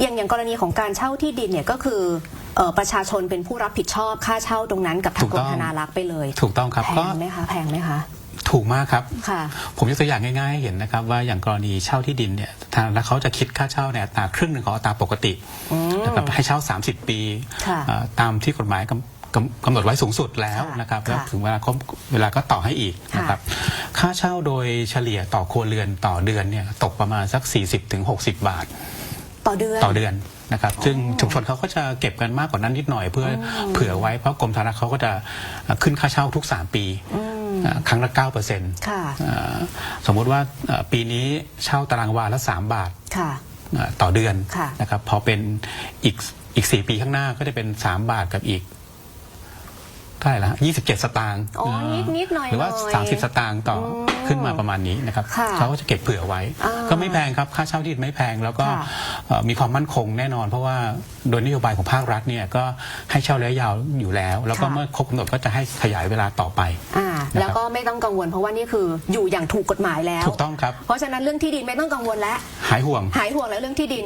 อย่างอย่างกรณีของการเช่าที่ดินเนี่ยก็คือเอ่อประชาชนเป็นผู้รับผิดชอบค่าเช่าตรงนั้นกับทาถูงกกรต้มองธนารักษ์ไปเลยถูกต้องครับแพก็งไหมคะแพงไหมคะถูกมากครับค่ะ ผมยกตัวอย่างง่ายๆให้เห็นนะครับ ว่าอย่างกรณีเช่าที่ดินเนี่ยทางแล้วเขาจะคิดค่าเช่าในอัตราครึ่งหนึ่งของอัตราปกติอืม นะครับให้เช่า 30 ปีค่ะเอ่อตามที่กฎหมายกำกำกำหนดไว้สูงสุดแล้วค่ะนะครับค่ะแล้วถึงเวลาครบเวลาก็ต่อให้อีกค่ะ นะครับค่าเช่าโดยเฉลี่ยต่อครัวเรือนต่อเดือนเนี่ยตกประมาณสัก 40-60 บาท ต่อเดือน ต่อเดือนนะครับซึ่งชุมชนเขาก็จะเก็บกันมากกว่านั้นนิดหน่อยเพื่ออเผื่อไว้เพราะกรมธนารักษ์เขาก็จะขึ้นค่าเช่าทุก 3 ปีอืมอ่าครั้งละ9เปอร์เซ็นต์ค่ะสมมุติว่าเอ่อปีนี้เช่าตารางวาละ 3 บาทค่ะอ่าต่อเดือนค่ะนะครับพอเป็นอีกอีก 4 ปีข้างหน้าก็จะเป็น 3 บาทกับอีกเท่าไหร่ละฮะ27 สตางค์อ๋อนิดนิดหน่อยหรือว่าหน่อย30 สตางค์ต่ออม ขึ้นมาประมาณนี้นะครับค่ะเขาก็จะเก็บเผื่อไว้ อ่าก็ไม่แพงครับค่าเช่าที่ดินไม่แพงแล้วก็ค่ะ เอ่อมีความมั่นคงแน่นอน เพราะว่าโดยนโยบายของภาครัฐเนี่ยก็ให้เช่าระยะยาวอยู่แล้ว แล้วก็ค่ะเมื่อครบกำหนดก็จะให้ขยายเวลาต่อไป อ่าแล้วก็ไม่ต้องกังวลเพราะว่านี่คืออยู่อย่างถูกกฎหมายแล้ว ถูกต้องครับเพราะฉะนั้นเรื่องที่ดินไม่ต้องกังวลแล้ว หายห่วง หายห่วงแล้วเรื่องที่ดิน